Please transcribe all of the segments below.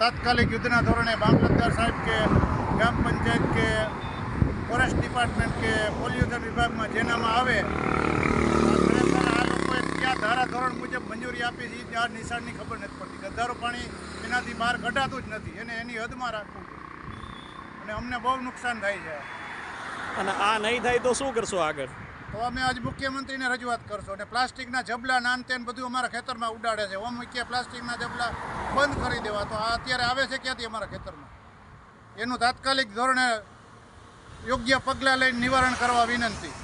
તાત્કાલિક યુદ્ધના ધોરણે મામલતદાર સાહેબ કે ગ્રામ પંચાયત કે ફોરેસ્ટ ડિપાર્ટમેન્ટ કે પોલ્યુશન વિભાગમાં જેનામાં આવે, ખરેખર આ લોકોએ કયા મુજબ મંજૂરી આપી છે આ નિશાળની ખબર નથી પડતી. ગંધારું પાણી એનાથી બહાર કઢાતું જ નથી. એને એની હદમાં રાખવું અને અમને બહુ નુકસાન થાય છે. અને આ નહીં થાય તો શું કરશો આગળ? તો અમે આજ મુખ્યમંત્રીને રજૂઆત કરશો અને પ્લાસ્ટિકના જબલા નાન તેન બધું અમારા ખેતરમાં ઉડાડે છે. ઓમ કે પ્લાસ્ટિકના જબલા બંધ કરી દેવા. તો આ અત્યારે આવે છે ક્યાંથી અમારા ખેતરમાં? એનું તાત્કાલિક ધોરણે યોગ્ય પગલાં લઈને નિવારણ કરવા વિનંતી.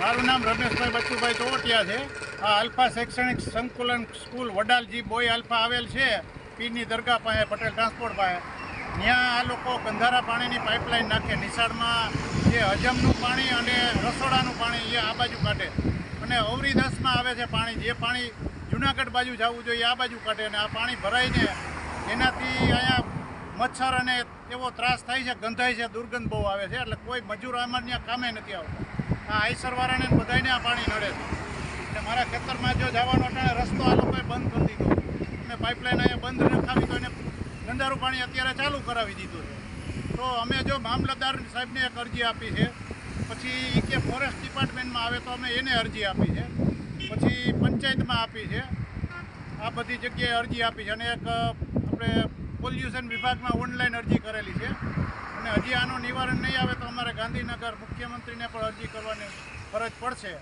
મારું નામ રમેશભાઈ બચ્ચુભાઈ ચોવટિયા છે. આ અલ્ફા શૈક્ષણિક સંકુલન સ્કૂલ વડાલજી બોય અલ્ફા આવેલ છે. પીરની દરગાહ પાસે, પટેલ ટ્રાન્સપોર્ટ પાસે. ત્યાં આ લોકો ગંધારા પાણીની પાઇપલાઇન નાખે, નિશાળમાં જે હજમનું પાણી અને રસોડાનું પાણી એ આ બાજુ કાઢે. અને અવરીદાસમાં આવે છે પાણી, જે પાણી જુનાગઢ બાજુ જવું જોઈએ આ બાજુ કાઢે અને આ પાણી ભરાઈને એનાથી અહીંયા મચ્છર અને એવો ત્રાસ થાય છે, ગંધાય છે, દુર્ગંધ બહુ આવે છે. એટલે કોઈ મજૂર ત્યાં કામે નથી આવતા. આ આઈસરવાળાને બધાને આ પાણી નડે છે. એટલે મારા ખેતરમાં જો જવાનો રસ્તો આ લોકોએ બંધ કરી દીધો. અને પાઇપલાઇન અહીંયા બંધ રખાવી તો એને ગંદારું પાણી અત્યારે ચાલુ કરાવી દીધું છે. તો અમે જો મામલતદાર સાહેબને એક અરજી આપી છે. પછી કે ફોરેસ્ટ ડિપાર્ટમેન્ટમાં આવે તો અમે એને અરજી આપી છે. પછી પંચાયતમાં આપી છે. આ બધી જગ્યાએ અરજી આપી છે અને એક આપણે પોલ્યુશન વિભાગમાં ઓનલાઈન અરજી કરેલી છે. અને હજી આનું નિવારણ નહીં આવે તો અમારે ગાંધીનગર મુખ્યમંત્રીને પણ અરજી કરવાની ફરજ પડશે.